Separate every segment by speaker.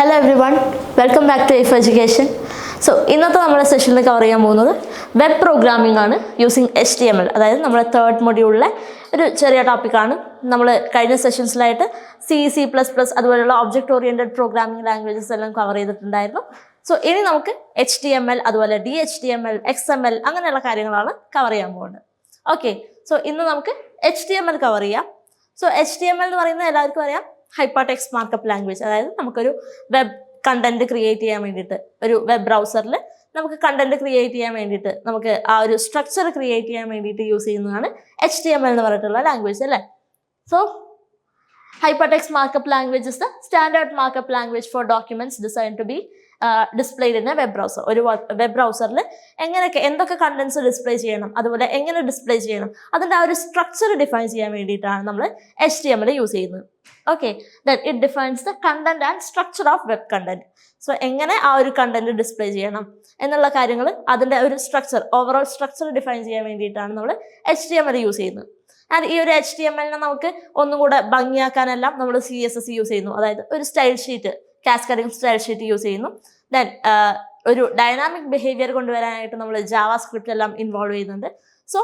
Speaker 1: Hello everyone welcome back to life education so ഇന്നത്തെ നമ്മുടെ സെഷനിൽ കവർ ചെയ്യാൻ പോകുന്നത് വെബ് പ്രോഗ്രാമിംഗ് ആണ് using H T M L അതായത് നമ്മുടെ തേർഡ് മൊഡ്യൂളിലെ ഒരു ചെറിയ ടോപ്പിക്കാണ് നമ്മൾ കഴിഞ്ഞ സെഷൻസിലായിട്ട് സി സി പ്ലസ് പ്ലസ് അതുപോലെയുള്ള ഒബ്ജക്റ്റ് ഓറിയന്റഡ് പ്രോഗ്രാമിംഗ് ലാംഗ്വേജസ് എല്ലാം കവർ ചെയ്തിട്ടുണ്ടായിരുന്നു. സോ ഇനി നമുക്ക് എച്ച് ടി എം എൽ അതുപോലെ D H T M L X M L അങ്ങനെയുള്ള കാര്യങ്ങളാണ് കവർ ചെയ്യാൻ പോകുന്നത്. ഓക്കെ സോ ഇന്ന് നമുക്ക് H T M L cover ചെയ്യാം. So H T M L എന്ന് പറയുന്നത് എല്ലാവർക്കും അറിയാം. ഹൈപ്പാടെക്സ് മാർക്കപ്പ് ലാംഗ്വേജ് അതായത് നമുക്കൊരു വെബ് കണ്ടന്റ് ക്രിയേറ്റ് ചെയ്യാൻ വേണ്ടിയിട്ട് ഒരു വെബ് ബ്രൗസറിൽ നമുക്ക് കണ്ടന്റ് ക്രിയേറ്റ് ചെയ്യാൻ വേണ്ടിയിട്ട് നമുക്ക് ആ ഒരു സ്ട്രക്ചർ ക്രിയേറ്റ് ചെയ്യാൻ വേണ്ടിയിട്ട് യൂസ് ചെയ്യുന്നതാണ് എച്ച് ടി എം എൽ എന്ന് പറഞ്ഞിട്ടുള്ള ലാംഗ്വേജ് അല്ലേ? So hypertext markup language the standard markup language for documents design to be displayed ചെയ്യുന്ന വെബ് ബ്രൗസർ ഒരു വെബ് ബ്രൗസറിൽ എങ്ങനെയൊക്കെ എന്തൊക്കെ കണ്ടൻസ് ഡിസ്പ്ലേ ചെയ്യണം അതുപോലെ എങ്ങനെ ഡിസ്പ്ലേ ചെയ്യണം അതിന്റെ ആ ഒരു സ്ട്രക്ചർ ഡിഫൈൻ ചെയ്യാൻ വേണ്ടിയിട്ടാണ് നമ്മൾ H T M L use ചെയ്യുന്നത്. Okay then it defines the content and structure of web content so എങ്ങനെ ആ ഒരു കണ്ടന്റ് ഡിസ്പ്ലേ ചെയ്യണം എന്നുള്ള കാര്യങ്ങൾ അതിന്റെ ഒരു സ്ട്രക്ചർ ഓവറോൾ സ്ട്രക്ചർ ഡിഫൈൻ ചെയ്യാൻ വേണ്ടിയിട്ടാണ് നമ്മൾ H T M L use ചെയ്യുന്നത്. ആൻഡ് ഈ ഒരു എച്ച് ടി എം എല്ലിനെ നമുക്ക് ഒന്നും കൂടെ ഭംഗിയാക്കാനെല്ലാം നമ്മൾ സി എസ് എസ് യൂസ് ചെയ്യുന്നു. അതായത് ഒരു style sheet cascading style sheet use ചെയ്യുന്നു ദെൻ ഒരു ഡൈനാമിക് ബിഹേവിയർ കൊണ്ടുവരാനായിട്ട് നമ്മൾ ജാവാ സ്ക്രിപ്റ്റ് എല്ലാം ഇൻവോൾവ് ചെയ്യുന്നുണ്ട്. So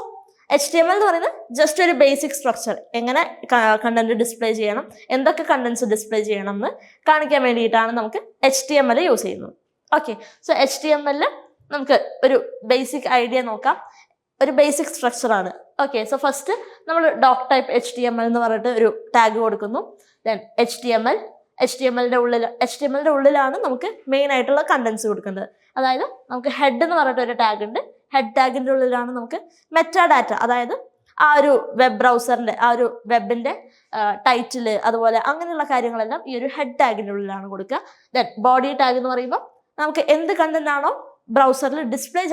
Speaker 1: H T M L എന്ന് പറയുന്നത് ജസ്റ്റ് ഒരു ബേസിക് സ്ട്രക്ചർ എങ്ങനെ കണ്ടന്റ് ഡിസ്പ്ലേ ചെയ്യണം എന്തൊക്കെ കണ്ടന്റ്സ് ഡിസ്പ്ലേ ചെയ്യണം എന്ന് കാണിക്കാൻ വേണ്ടിയിട്ടാണ് നമുക്ക് H T M L use ചെയ്യുന്നത്. Okay so H T M എല്ലിൽ നമുക്ക് ഒരു ബേസിക് ഐഡിയ നോക്കാം. ഒരു ബേസിക് സ്ട്രക്ചറാണ് ഓക്കെ സോ ഫസ്റ്റ് നമ്മൾ type H T M L എന്ന് പറഞ്ഞിട്ട് ഒരു ടാഗ് കൊടുക്കുന്നു. Then H T M L H T M എല്ലിന്റെ ഉള്ളിൽ എച്ച് ടി എം എല്ലിന്റെ ഉള്ളിലാണ് നമുക്ക് മെയിൻ ആയിട്ടുള്ള കണ്ടന്റ്സ് കൊടുക്കേണ്ടത് അതായത് നമുക്ക് ഹെഡ് എന്ന് പറഞ്ഞിട്ട് ഒരു ടാഗ് ഉണ്ട്. ഹെഡ് ടാഗിന്റെ ഉള്ളിലാണ് നമുക്ക് മെറ്റാ ഡാറ്റ അതായത് ആ ഒരു വെബ് ബ്രൗസറിന്റെ ആ ഒരു വെബിന്റെ ടൈറ്റിൽ അതുപോലെ അങ്ങനെയുള്ള കാര്യങ്ങളെല്ലാം ഈ ഒരു ഹെഡ് ടാഗിന്റെ ഉള്ളിലാണ് കൊടുക്കുക. ദെൻ ബോഡി ടാഗ് എന്ന് പറയുമ്പോൾ നമുക്ക് എന്ത് കണ്ടന്റ് ആണോ ബ്രൗസറിൽ ഡിസ്പ്ലേ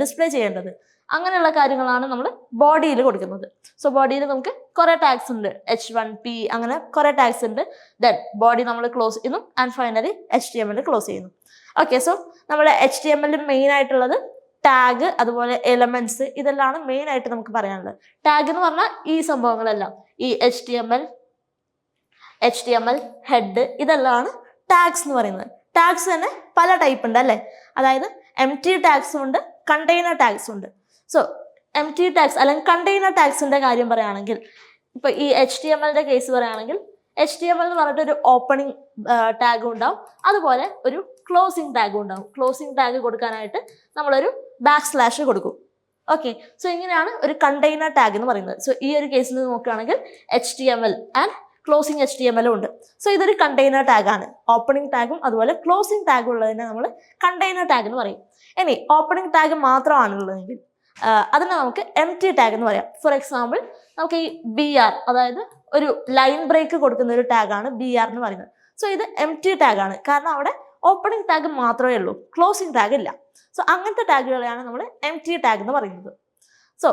Speaker 1: ഡിസ്പ്ലേ ചെയ്യേണ്ടത്. അങ്ങനെയുള്ള കാര്യങ്ങളാണ് നമ്മൾ ബോഡിയിൽ കൊടുക്കുന്നത്. സോ ബോഡിയിൽ നമുക്ക് കുറേ ടാക്സ് ഉണ്ട്. എച്ച് വൺ പി അങ്ങനെ കുറേ ടാക്സ് ഉണ്ട്. ദെൻ ബോഡി നമ്മൾ ക്ലോസ് ചെയ്യുന്നു. And finally H T M L close ചെയ്യുന്നു. ഓക്കെ സോ നമ്മുടെ എച്ച് ടി എം എല്ലിൽ മെയിൻ ആയിട്ടുള്ളത് ടാഗ് അതുപോലെ എലമെന്റ്സ് ഇതെല്ലാം മെയിൻ ആയിട്ട് നമുക്ക് പറയാനുള്ളത്. ടാഗ് എന്ന് പറഞ്ഞാൽ ഈ സംഭവങ്ങളെല്ലാം. ഈ H T M L H T M L head ഇതെല്ലാം ടാഗ്സ് എന്ന് പറയുന്നത്. ടാഗ്സ് തന്നെ പല ടൈപ്പ് ഉണ്ട് അല്ലേ? അതായത് എം ടി ടാഗ്സും ഉണ്ട് കണ്ടെയ്നർ ടാഗ്സും ഉണ്ട്. സോ എം ടി ടാക്സ് അല്ലെങ്കിൽ കണ്ടെയ്നർ ടാക്സിന്റെ കാര്യം പറയുകയാണെങ്കിൽ ഇപ്പൊ ഈ എച്ച് ടി എം എല്ലിന്റെ കേസ് പറയുകയാണെങ്കിൽ എച്ച് ടി എം എൽ എന്ന് പറഞ്ഞിട്ട് ഒരു ഓപ്പണിംഗ് ടാഗും ഉണ്ടാവും. അതുപോലെ ഒരു ക്ലോസിംഗ് ടാഗും ഉണ്ടാവും. ക്ലോസിംഗ് ടാഗ് കൊടുക്കാനായിട്ട് നമ്മളൊരു ബാക്ക് സ്ലാഷ് കൊടുക്കും. ഓക്കെ സോ ഇങ്ങനെയാണ് ഒരു കണ്ടെയ്നർ ടാഗ് എന്ന് പറയുന്നത്. സോ ഈ ഒരു കേസിൽ നോക്കുകയാണെങ്കിൽ H T M L and closing H T M എല്ലും ഉണ്ട്. സോ ഇതൊരു കണ്ടെയ്നർ ടാഗാണ് ഓപ്പണിംഗ് ടാഗും അതുപോലെ ക്ലോസിംഗ് ടാഗും ഉള്ളതിനെ നമ്മൾ കണ്ടെയ്നർ ടാഗ് എന്ന് പറയും. ഇനി ഓപ്പണിംഗ് ടാഗ് മാത്രമാണുള്ളതെങ്കിൽ അതിനെ നമുക്ക് എം ടി ടാഗ് എന്ന് പറയാം. ഫോർ എക്സാമ്പിൾ നമുക്ക് ഈ ബി ആർ അതായത് ഒരു ലൈൻ ബ്രേക്ക് കൊടുക്കുന്ന ഒരു ടാഗാണ് ബി ആർ എന്ന് പറയുന്നത്. സോ ഇത് എം ടി ടാഗാണ് കാരണം അവിടെ ഓപ്പണിംഗ് ടാഗ് മാത്രമേ ഉള്ളൂ. ക്ലോസിംഗ് ടാഗ് ഇല്ല. സോ അങ്ങനത്തെ ടാഗുകളെയാണ് നമ്മൾ എം ടി ടാഗ് എന്ന് പറയുന്നത്. സോ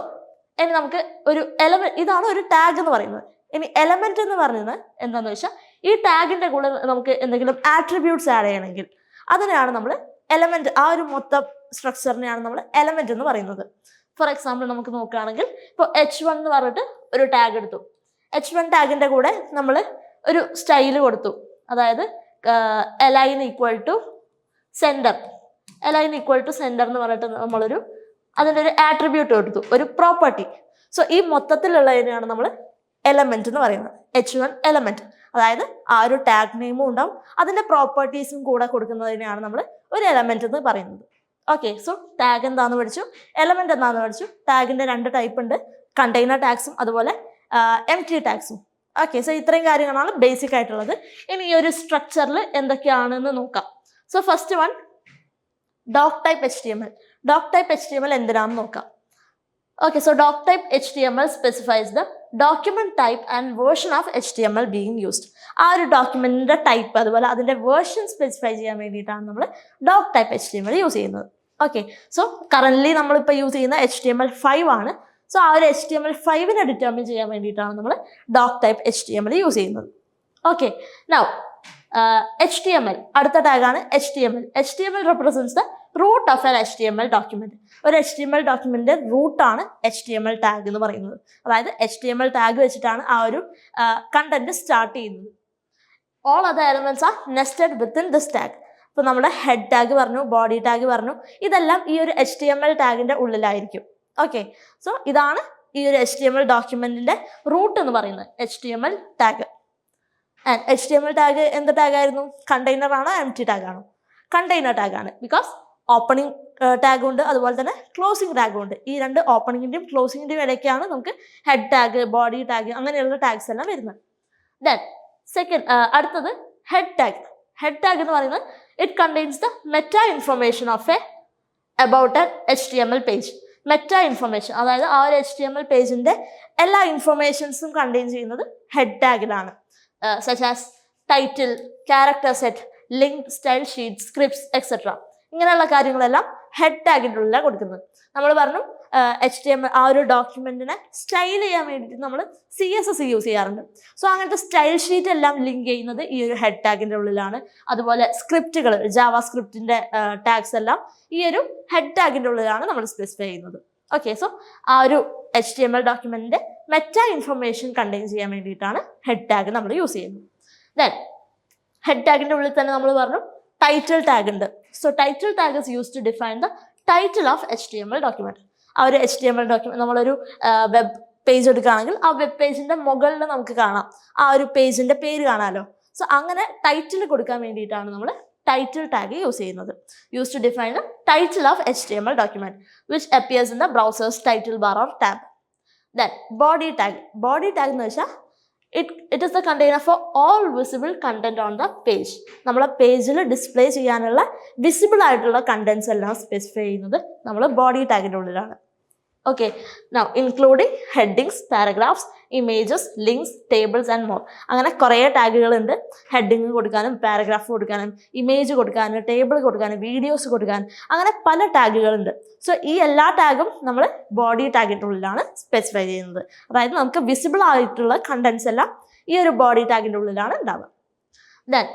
Speaker 1: ഇനി നമുക്ക് ഒരു എലമെ ഇതാണ് ഒരു ടാഗ് എന്ന് പറയുന്നത്. ഇനി എലമെന്റ് എന്ന് പറയുന്നത് എന്താണെന്ന് വെച്ചാൽ ഈ ടാഗിന്റെ കൂടെ നമുക്ക് എന്തെങ്കിലും ആട്രിബ്യൂട്ട്സ് ആഡ് ചെയ്യണമെങ്കിൽ അതിനെയാണ് നമ്മൾ എലമെന്റ് ആ ഒരു മൊത്തം സ്ട്രക്ചറിനെയാണ് നമ്മൾ എലമെന്റ് എന്ന് പറയുന്നത്. ഫോർ എക്സാമ്പിൾ നമുക്ക് നോക്കുകയാണെങ്കിൽ ഇപ്പോൾ എച്ച് വൺ എന്ന് പറഞ്ഞിട്ട് ഒരു ടാഗ് എടുത്തു. എച്ച് വൺ ടാഗിന്റെ കൂടെ നമ്മൾ ഒരു സ്റ്റൈൽ കൊടുത്തു. അതായത് align equal to center align equal to center എന്ന് പറഞ്ഞിട്ട് നമ്മളൊരു അതിന്റെ ഒരു ആട്രിബ്യൂട്ട് കൊടുത്തു. ഒരു പ്രോപ്പർട്ടി സോ ഈ മൊത്തത്തിലുള്ളതിനെയാണ് നമ്മൾ എലമെന്റ് എന്ന് പറയുന്നത്. എച്ച് വൺ എലമെന്റ് അതായത് ആ ഒരു ടാഗ് നെയിമും ഉണ്ടാവും. അതിന്റെ പ്രോപ്പർട്ടീസും കൂടെ കൊടുക്കുന്നതിനെയാണ് നമ്മൾ ഒരു എലമെന്റ് എന്ന് പറയുന്നത്. ഓക്കെ സോ ടാഗ് എന്താന്ന് പഠിച്ചു? എലമെന്റ് എന്താന്ന് പഠിച്ചു? ടാഗിന്റെ രണ്ട് ടൈപ്പ് ഉണ്ട്. കണ്ടെയ്നർ ടാഗ്സും അതുപോലെ എം ടി ടാഗ്സും ഓക്കെ സോ ഇത്രയും കാര്യങ്ങളാണ് ബേസിക് ആയിട്ടുള്ളത്. ഇനി ഈ ഒരു സ്ട്രക്ചറിൽ എന്തൊക്കെയാണെന്ന് നോക്കാം. So first one doc type H T M L doc type H T M L എന്തിനാണെന്ന് നോക്കാം. Okay so doc type H T M L specifies the document type and version of H T M L being used ആ ഒരു ഡോക്യുമെന്റിന്റെ type അതുപോലെ അതിന്റെ version specify ചെയ്യാൻ വേണ്ടിയിട്ടാണ് നമ്മൾ doc type H T M L use ചെയ്യുന്നത്. Okay so current നമ്മളിപ്പോൾ use ചെയ്യുന്ന H T M L five ആണ്. സോ ആ ഒരു എച്ച് ടി എം എൽ ഫൈവിനെ ഡിറ്റർമിൻ ചെയ്യാൻ വേണ്ടിയിട്ടാണ് നമ്മൾ doc type H T M L use ചെയ്യുന്നത്. Okay now H T M L അടുത്ത ടാഗാണ് H T M L H T M L represents the root of an H T M L document ഒരു H T M L ഡോക്യുമെന്റിന്റെ റൂട്ടാണ് H T M L tag എന്ന് പറയുന്നത്. അതായത് H T M L tag വെച്ചിട്ടാണ് ആ ഒരു content start ചെയ്യുന്നത്. All other elements are nested within this tag ഇപ്പൊ നമ്മുടെ ഹെഡ് ടാഗ് പറഞ്ഞു ബോഡി ടാഗ് പറഞ്ഞു ഇതെല്ലാം ഈ ഒരു എച്ച് ടി എം എൽ ടാഗിന്റെ ഉള്ളിലായിരിക്കും. ഓക്കെ സോ ഇതാണ് ഈ ഒരു എച്ച് ടി എം എൽ ഡോക്യുമെന്റിന്റെ റൂട്ട് എന്ന് പറയുന്നത് H T M L tag and H T M L tag എന്ത് ടാഗായിരുന്നു കണ്ടെയ്നർ ആണോ? എം ടി ടാഗ് ആണോ കണ്ടെയ്നർ ടാഗാണ് ബിക്കോസ് ഓപ്പണിംഗ് ടാഗും ഉണ്ട്. അതുപോലെ തന്നെ ക്ലോസിംഗ് ടാഗും ഉണ്ട്. ഈ രണ്ട് ഓപ്പണിങ്ങിന്റെയും ക്ലോസിങ്ങിന്റെയും ഇടയ്ക്കാണ് നമുക്ക് ഹെഡ് ടാഗ് ബോഡി ടാഗ് അങ്ങനെയുള്ള ടാഗ്സ് എല്ലാം വരുന്നത്. ദെൻ സെക്കൻഡ് അടുത്തത് ഹെഡ് ടാഗ് ഹെഡ് ടാഗ് എന്ന് പറയുന്നത് it contains the meta information of a about a H T M L page meta information അതായത് ആ ഒരു എച്ച് ടി എം എൽ പേജിന്റെ എല്ലാ ഇൻഫർമേഷൻസും കണ്ടെയ്ൻ ചെയ്യുന്നത് head ടാഗിലാണ് such as title character set link style sheet scripts etcetera ഇങ്ങനെയുള്ള കാര്യങ്ങളെല്ലാം head ടാഗിന്റെ കൊടുക്കുന്നത്. നമ്മൾ പറഞ്ഞു എച്ച് ടി എം ആ ഒരു ഡോക്യുമെന്റിനെ സ്റ്റൈൽ ചെയ്യാൻ വേണ്ടിയിട്ട് നമ്മൾ സി എസ് എസ് യൂസ് ചെയ്യാറുണ്ട്. സോ അങ്ങനത്തെ സ്റ്റൈൽ ഷീറ്റ് എല്ലാം ലിങ്ക് ചെയ്യുന്നത് ഈ ഒരു ഹെഡ് ടാഗിന്റെ ഉള്ളിലാണ്. അതുപോലെ സ്ക്രിപ്റ്റുകൾ ജാവ സ്ക്രിപ്റ്റിന്റെ ടാഗ്സ് എല്ലാം ഈ ഒരു ഹെഡ് ടാഗിന്റെ ഉള്ളിലാണ് നമ്മൾ സ്പെസിഫൈ ചെയ്യുന്നത്. ഓക്കെ സോ ആ ഒരു എച്ച് ടി എം എൽ ഡോക്യുമെന്റിന്റെ മെറ്റ ഇൻഫർമേഷൻ കണ്ടെയ്ൻ ചെയ്യാൻ വേണ്ടിയിട്ടാണ് ഹെഡ് ടാഗ് നമ്മൾ യൂസ് ചെയ്യുന്നത്. ദെൻ ഹെഡ് ടാഗിന്റെ ഉള്ളിൽ തന്നെ നമ്മൾ പറഞ്ഞു ടൈറ്റിൽ ടാഗ് ഉണ്ട്. So title tag is use to define the title of H T M L document ആ ഒരു H T M L document നമ്മളൊരു വെബ് പേജ് എടുക്കുകയാണെങ്കിൽ ആ വെബ് പേജിന്റെ മുകളിൽ നമുക്ക് കാണാം. ആ ഒരു പേജിന്റെ പേര് കാണാമല്ലോ സോ അങ്ങനെ ടൈറ്റിൽ കൊടുക്കാൻ വേണ്ടിയിട്ടാണ് നമ്മൾ ടൈറ്റിൽ ടാഗ് യൂസ് ചെയ്യുന്നത്. Use to define the title of H T M L document which appears in the browsers title bar or tab then body tag body tag എന്ന് വെച്ചാൽ it it is the container for all visible content on the page നമ്മളെ പേജിൽ display ചെയ്യാനുള്ള visible ആയിട്ടുള്ള contents എല്ലാം specify ചെയ്യുന്നത് നമ്മൾ body ടാഗിന്റെ ഉള്ളിലാണ്. Okay now including headings paragraphs images links tables and more അങ്ങനെ കുറേ ടാഗുകളുണ്ട് ഹെഡിങ് കൊടുക്കാനും പാരഗ്രാഫ് കൊടുക്കാനും ഇമേജ് കൊടുക്കാനും ടേബിൾ കൊടുക്കാനും വീഡിയോസ് കൊടുക്കാനും അങ്ങനെ പല ടാഗുകളുണ്ട് സോ ഈ എല്ലാ ടാഗും നമ്മൾ ബോഡി ടാഗിന്റെ ഉള്ളിലാണ് സ്പെസിഫൈ ചെയ്യുന്നത്. അതായത് നമുക്ക് വിസിബിൾ ആയിട്ടുള്ള കണ്ടൻസ് എല്ലാം ഈ ഒരു ബോഡി ടാഗിന്റെ ഉള്ളിലാണ് ഉണ്ടാവുക. Then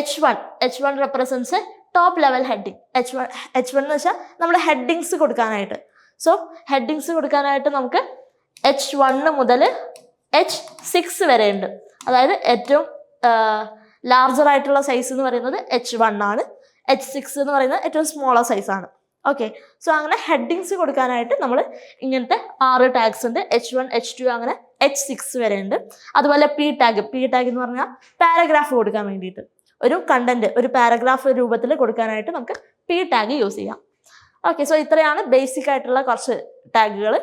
Speaker 1: H one H one represents top level heading H one H one എന്ന് വെച്ചാൽ നമ്മൾ ഹെഡിങ്സ് കൊടുക്കാനായിട്ട്. സോ ഹെഡിങ്സ് കൊടുക്കാനായിട്ട് നമുക്ക് എച്ച് വണ്ണ് മുതൽ എച്ച് സിക്സ് വരെ ഉണ്ട് അതായത് ഏറ്റവും ലാർജർ ആയിട്ടുള്ള സൈസ് എന്ന് പറയുന്നത് എച്ച് വൺ ആണ്. എച്ച് സിക്സ് എന്ന് പറയുന്നത് ഏറ്റവും സ്മോളർ സൈസാണ് ഓക്കെ സോ അങ്ങനെ ഹെഡിങ്സ് കൊടുക്കാനായിട്ട് നമ്മൾ ഇങ്ങനത്തെ ആറ് ടാഗ്സ് ഉണ്ട്. എച്ച് വൺ എച്ച് ടു അങ്ങനെ എച്ച് സിക്സ് വരെ ഉണ്ട് അതുപോലെ പി ടാഗ് പി ടാഗ് എന്ന് പറഞ്ഞാൽ പാരഗ്രാഫ് കൊടുക്കാൻ വേണ്ടിയിട്ട്. ഒരു കണ്ടന്റ് ഒരു പാരഗ്രാഫ് രൂപത്തിൽ കൊടുക്കാനായിട്ട് നമുക്ക് പി ടാഗ് യൂസ് ചെയ്യാം. ഓക്കെ സോ ഇത്രയാണ് ബേസിക് ആയിട്ടുള്ള കുറച്ച് ടാഗുകൾ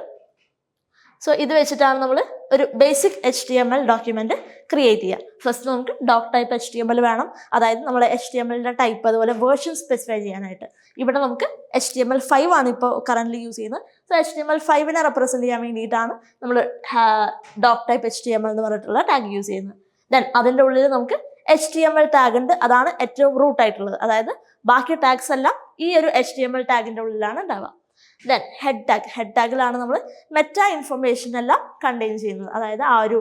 Speaker 1: സോ ഇത് വെച്ചിട്ടാണ് നമ്മൾ ഒരു basic H T M L document create ചെയ്യുക. ഫസ്റ്റ് നമുക്ക് doc type H T M L വേണം. അതായത് നമ്മൾ എച്ച് ടി എം എല്ലിന്റെ ടൈപ്പ് അതുപോലെ വേർഷൻ സ്പെസിഫൈ ചെയ്യാനായിട്ട്. ഇവിടെ നമുക്ക് H T M L five ആണ് ഇപ്പോൾ കറന്റ് യൂസ് ചെയ്യുന്നത്. So H T M L ഫൈവിനെ represent ചെയ്യാൻ വേണ്ടിയിട്ടാണ് നമ്മൾ doc type H T M L എന്ന് പറഞ്ഞിട്ടുള്ള ടാഗ് യൂസ് ചെയ്യുന്നത്. ദെൻ അതിന്റെ ഉള്ളിൽ നമുക്ക് H T M L tag ഉണ്ട്. അതാണ് ഏറ്റവും റൂട്ട് ആയിട്ടുള്ളത്. അതായത് ബാക്കി ടാഗ്സ് എല്ലാം ഈ ഒരു എച്ച് ഡി എം എൽ ടാഗിന്റെ ഉള്ളിലാണ് ഉണ്ടാവുക. ദെൻ ഹെഡ് ടാഗ് ഹെഡ് ടാഗിലാണ് നമ്മൾ മെറ്റ ഇൻഫർമേഷൻ എല്ലാം കണ്ടെയ്ൻ ചെയ്യുന്നത്. അതായത് ആ ഒരു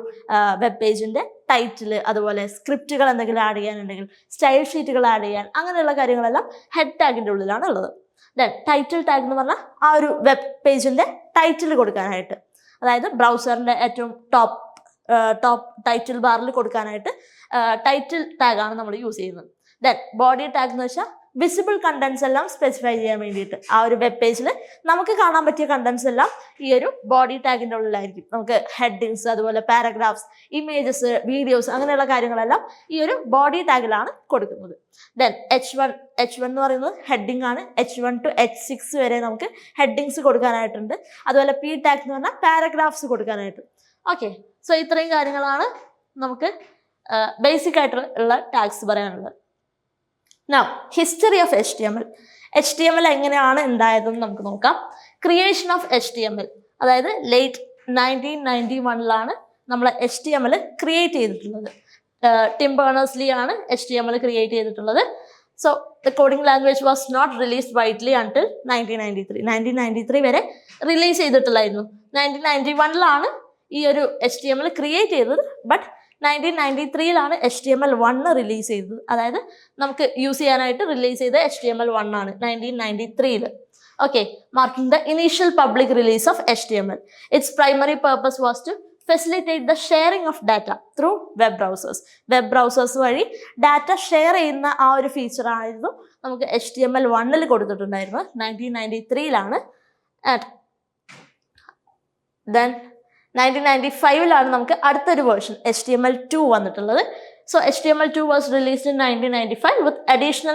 Speaker 1: വെബ് പേജിന്റെ ടൈറ്റിൽ അതുപോലെ സ്ക്രിപ്റ്റുകൾ എന്തെങ്കിലും ആഡ് ചെയ്യാനുണ്ടെങ്കിൽ സ്റ്റൈൽ ഷീറ്റുകൾ ആഡ് ചെയ്യാൻ അങ്ങനെയുള്ള കാര്യങ്ങളെല്ലാം ഹെഡ് ടാഗിന്റെ ഉള്ളിലാണ് ഉള്ളത്. ദെൻ ടൈറ്റിൽ ടാഗ് എന്ന് പറഞ്ഞാൽ ആ ഒരു വെബ് പേജിന്റെ ടൈറ്റിൽ കൊടുക്കാനായിട്ട് അതായത് ബ്രൗസറിന്റെ ഏറ്റവും ടോപ്പ് ടോപ്പ് ടൈറ്റിൽ ബാറിൽ കൊടുക്കാനായിട്ട് ടൈറ്റിൽ ടാഗാണ് നമ്മൾ യൂസ് ചെയ്യുന്നത്. ദെൻ ബോഡി ടാഗ് എന്ന് വെച്ചാൽ വിസിബിൾ കണ്ടന്റ്സ് എല്ലാം സ്പെസിഫൈ ചെയ്യാൻ വേണ്ടിയിട്ട് ആ ഒരു വെബ് പേജിൽ നമുക്ക് കാണാൻ പറ്റിയ കണ്ടന്റ്സ് എല്ലാം ഈ ഒരു ബോഡി ടാഗിന്റെ ഉള്ളിലായിരിക്കും. നമുക്ക് ഹെഡിങ്സ് അതുപോലെ പാരഗ്രാഫ്സ് ഇമേജസ് വീഡിയോസ് അങ്ങനെയുള്ള കാര്യങ്ങളെല്ലാം ഈ ഒരു ബോഡി ടാഗിലാണ് കൊടുക്കുന്നത്. Then H one H one എന്ന് പറയുന്നത് ഹെഡിങ് ആണ്. H one to H six വരെ നമുക്ക് ഹെഡിങ്സ് കൊടുക്കാനായിട്ടുണ്ട്. അതുപോലെ പി ടാഗ് എന്ന് പറഞ്ഞാൽ പാരഗ്രാഫ്സ് കൊടുക്കാനായിട്ട്. ഓക്കെ സോ ഇത്രയും കാര്യങ്ങളാണ് നമുക്ക് ബേസിക് ആയിട്ടുള്ള ടാഗ്സ് പറയാനുള്ളത്. Now history of H T M L H T M L എങ്ങനെയാണ് ഉണ്ടായതെന്ന് നമുക്ക് നോക്കാം. Creation of H T M L അതായത് ലേറ്റ് നയന്റീൻ നയന്റി വണ്ണിലാണ് നമ്മൾ H T M L create ചെയ്തിട്ടുള്ളത്. ടിം ബേണേഴ്സ്ലി ആണ് H T M L create ചെയ്തിട്ടുള്ളത്. So the coding language was not release widely until nineteen ninety three nineteen ninety three വരെ release ചെയ്തിട്ടില്ലായിരുന്നു nineteen ninety വണ്ണിലാണ് ഈ ഒരു H T M L create ചെയ്തത്. But nineteen ninety ത്രീയിലാണ് H T M L one release ചെയ്തത്. അതായത് നമുക്ക് use ചെയ്യാനായിട്ട് റിലീസ് ചെയ്ത H T M L one ആണ് നയന്റീൻ നയന്റി ത്രീയിൽ okay marking the initial public release of H T M L its primary purpose was to facilitate the sharing of data through web browsers web browsers വഴി data share ചെയ്യുന്ന ആ ഒരു feature ആയിരുന്നു നമുക്ക് H T M L വണ്ണിൽ കൊടുത്തിട്ടുണ്ടായിരുന്നത്. Nineteen ninety ത്രീയിലാണ് then nineteen ninety ഫൈവിലാണ് നമുക്ക് അടുത്തൊരു version H T M L two വന്നിട്ടുള്ളത്.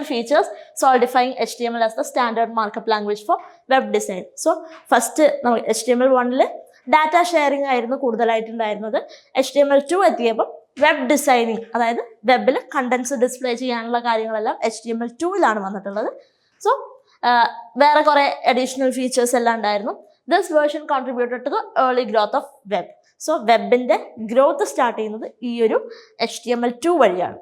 Speaker 1: Features solidifying H T M L as the standard markup language for web design so first നമുക്ക് H T M L വണ്ണിൽ data sharing ആയിരുന്നു കൂടുതലായിട്ടുണ്ടായിരുന്നത്. H T M L two എത്തിയപ്പോൾ web designing അതായത് വെബിൽ contents display ചെയ്യാനുള്ള കാര്യങ്ങളെല്ലാം H T M L ടുവിലാണ് വന്നിട്ടുള്ളത്. സോ വേറെ കുറേ അഡീഷണൽ ഫീച്ചേഴ്സ് എല്ലാം ഉണ്ടായിരുന്നു. This version contributed to the early growth of web so വെബിന്റെ growth start ചെയ്യുന്നത് ഈ ഒരു H T M L two വഴിയാണ്.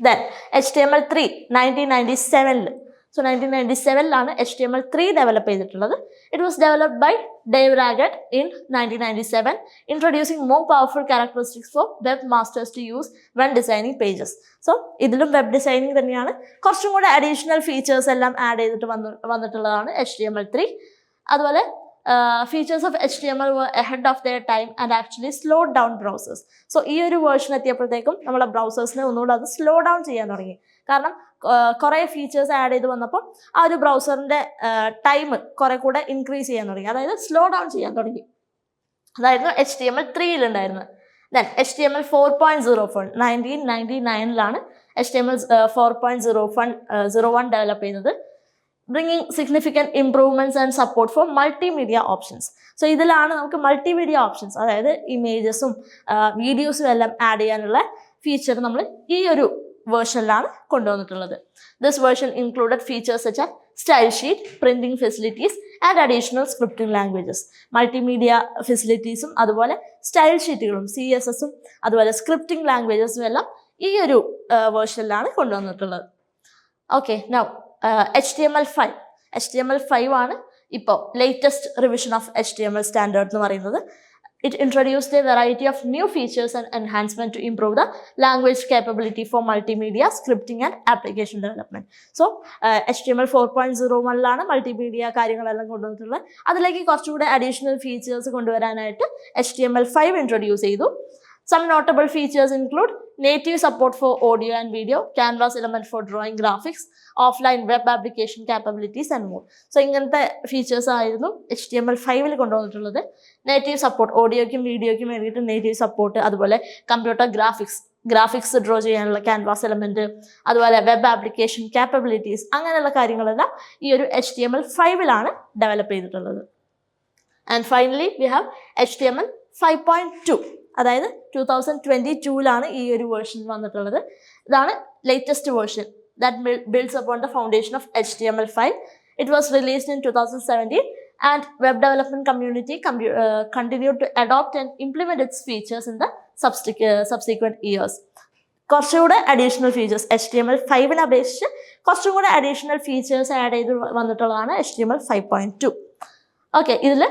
Speaker 1: Then H T M L three nineteen ninety സെവനിൽ so nineteen ninety സെവനിലാണ് H T M L three develop ചെയ്തിട്ടുള്ളത്. It was developed by Dave Raggett in nineteen ninety seven introducing more powerful characteristics for web masters to use when designing pages so ഇതിലും web designing തന്നെയാണ്. കുറച്ചും കൂടെ additional features എല്ലാം add ചെയ്തിട്ട് വന്നു വന്നിട്ടുള്ളതാണ് H T M L three അതുപോലെ features of H T M L ahead of their time and actually slow down browsers so ഈ ഒരു വേർഷൻ എത്തിയപ്പോഴത്തേക്കും നമ്മളെ ബ്രൗസേഴ്സിനെ ഒന്നുകൂടെ അത് സ്ലോ ഡൗൺ ചെയ്യാൻ തുടങ്ങി. കാരണം കുറേ ഫീച്ചേഴ്സ് ആഡ് ചെയ്ത് വന്നപ്പോൾ ആ ഒരു ബ്രൗസറിന്റെ ടൈം കുറേ കൂടെ ഇൻക്രീസ് ചെയ്യാൻ തുടങ്ങി. അതായത് സ്ലോ ഡൗൺ ചെയ്യാൻ തുടങ്ങി. അതായിരുന്നു H T M L ത്രീയിലുണ്ടായിരുന്നത് then H T M L four point zero phone nineteen ninety നയനിലാണ് H T M L four point zero fun zero one develop ചെയ്തത്. Bringing significant improvements and support for multimedia options so ഇതിലാണ് നമുക്ക് multimedia options അതായത് ഇമേജസും വീഡിയോസും എല്ലാം add ചെയ്യാനുള്ള feature നമ്മൾ ഈ ഒരു വേർഷനിലാണ് കൊണ്ടുവന്നിട്ടുള്ളത്. ദിസ് വേർഷൻ ഇൻക്ലൂഡഡ് ഫീച്ചേഴ്സ് വെച്ച style sheet printing facilities and additional scripting languages multimedia ഫെസിലിറ്റീസും അതുപോലെ സ്റ്റൈൽ ഷീറ്റുകളും സി എസ് എസും അതുപോലെ സ്ക്രിപ്റ്റിംഗ് ലാംഗ്വേജസും എല്ലാം ഈ ഒരു വേർഷനിലാണ് കൊണ്ടുവന്നിട്ടുള്ളത്. Okay now H T M L five H T M L five ആണ് ഇപ്പോൾ latest revision of H T M L standard എന്ന് പറയുന്നത്. It introduced a variety of new features and enhancement to improve the language capability for multimedia scripting and application development so H T M L four point zero വണ്ണിലാണ് multimedia കാര്യങ്ങളെല്ലാം കൊണ്ടുവന്നിട്ടുള്ളത്. അതിലേക്ക് കുറച്ചുകൂടെ additional features കൊണ്ടുവരാനായിട്ട് H T M L five introduce ചെയ്തു. Some notable features include native support for audio and video, canvas element for drawing graphics, offline web application capabilities and more. So ഇങ്ങനത്തെ features ആയിരുന്നു H T M L ഫൈവിൽ കൊണ്ടുവന്നിട്ടുള്ളത്. Native support ഓഡിയോയ്ക്കും വീഡിയോയ്ക്കും വേണ്ടിയിട്ട് native support അതുപോലെ computer graphics graphics draw ചെയ്യാനുള്ള canvas element അതുപോലെ വെബ് ആപ്ലിക്കേഷൻ ക്യാപ്പബിലിറ്റീസ് അങ്ങനെയുള്ള കാര്യങ്ങളെല്ലാം ഈ ഒരു എച്ച് ടി എം എൽ ഫൈവിലാണ് ഡെവലപ്പ് ചെയ്തിട്ടുള്ളത്. And finally we have H T M L five point two അതായത് ടു തൗസൻഡ് ട്വന്റി ടൂവിലാണ് ഈ ഒരു വേർഷൻ വന്നിട്ടുള്ളത്. ഇതാണ് latest version that builds upon the foundation of H T M L five it was released in two thousand seventeen and web development community continue to adopt and implement its features in the subsequent years കുറച്ചുകൂടെ additional features H T M L ഫൈവിനെ അപേക്ഷിച്ച് കുറച്ചും കൂടെ additional features add ചെയ്ത് വന്നിട്ടുള്ളതാണ് H T M L five point two okay ഇതിൽ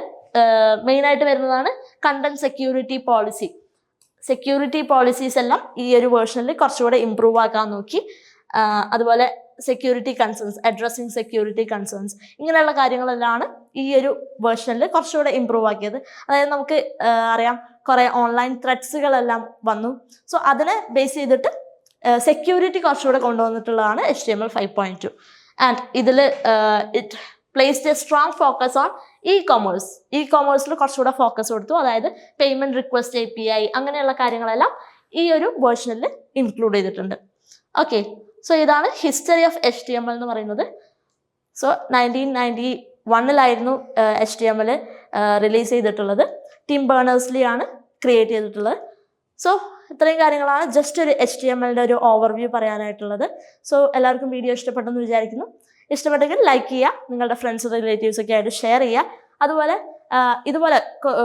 Speaker 1: മെയിനായിട്ട് വരുന്നതാണ് content security policy security policies എല്ലാം ഈ ഒരു വേർഷനിൽ കുറച്ചുകൂടെ ഇമ്പ്രൂവ് ആക്കാൻ നോക്കി. അതുപോലെ security concerns addressing security concerns ഇങ്ങനെയുള്ള കാര്യങ്ങളെല്ലാം ഈ ഒരു വേർഷനിൽ കുറച്ചുകൂടെ ഇമ്പ്രൂവ് ആക്കിയത്. അതായത് നമുക്ക് അറിയാം കുറേ ഓൺലൈൻ ത്രെഡ്സുകളെല്ലാം വന്നു. സോ അതിനെ ബേസ് ചെയ്തിട്ട് സെക്യൂരിറ്റി കുറച്ചുകൂടെ കൊണ്ടുവന്നിട്ടുള്ളതാണ് H T M L five point two and ഇതിൽ it placed a strong focus on e commerce e കൊമേഴ്സിൽ കുറച്ചുകൂടെ ഫോക്കസ് കൊടുത്തു. അതായത് payment request A P I അങ്ങനെയുള്ള കാര്യങ്ങളെല്ലാം ഈ ഒരു വേർഷനിൽ ഇൻക്ലൂഡ് ചെയ്തിട്ടുണ്ട്. ഓക്കെ സോ ഇതാണ് history of H T M L എന്ന് പറയുന്നത്. So nineteen ninety വണ്ണിലായിരുന്നു H T M L release ചെയ്തിട്ടുള്ളത്. ടിം ബേണേഴ്സ്ലി ആണ് ക്രിയേറ്റ് ചെയ്തിട്ടുള്ളത്. സോ ഇത്രയും കാര്യങ്ങളാണ് ജസ്റ്റ് ഒരു എച്ച് ടി എം എല്ലിന്റെ ഒരു ഓവർവ്യൂ പറയാനായിട്ടുള്ളത്. സോ എല്ലാവർക്കും വീഡിയോ ഇഷ്ടപ്പെട്ടെന്ന് വിചാരിക്കുന്നു. ഇഷ്ടപ്പെട്ടെങ്കിൽ ലൈക്ക് ചെയ്യുക നിങ്ങളുടെ ഫ്രണ്ട്സ് റിലേറ്റീവ്സ് ഒക്കെ ആയിട്ട് ഷെയർ ചെയ്യുക. അതുപോലെ ഇതുപോലെ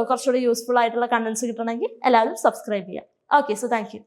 Speaker 1: കുറച്ചുകൂടി യൂസ്ഫുൾ ആയിട്ടുള്ള കണ്ടൻസ് കിട്ടണമെങ്കിൽ എല്ലാവരും സബ്സ്ക്രൈബ് ചെയ്യുക. Okay so thank you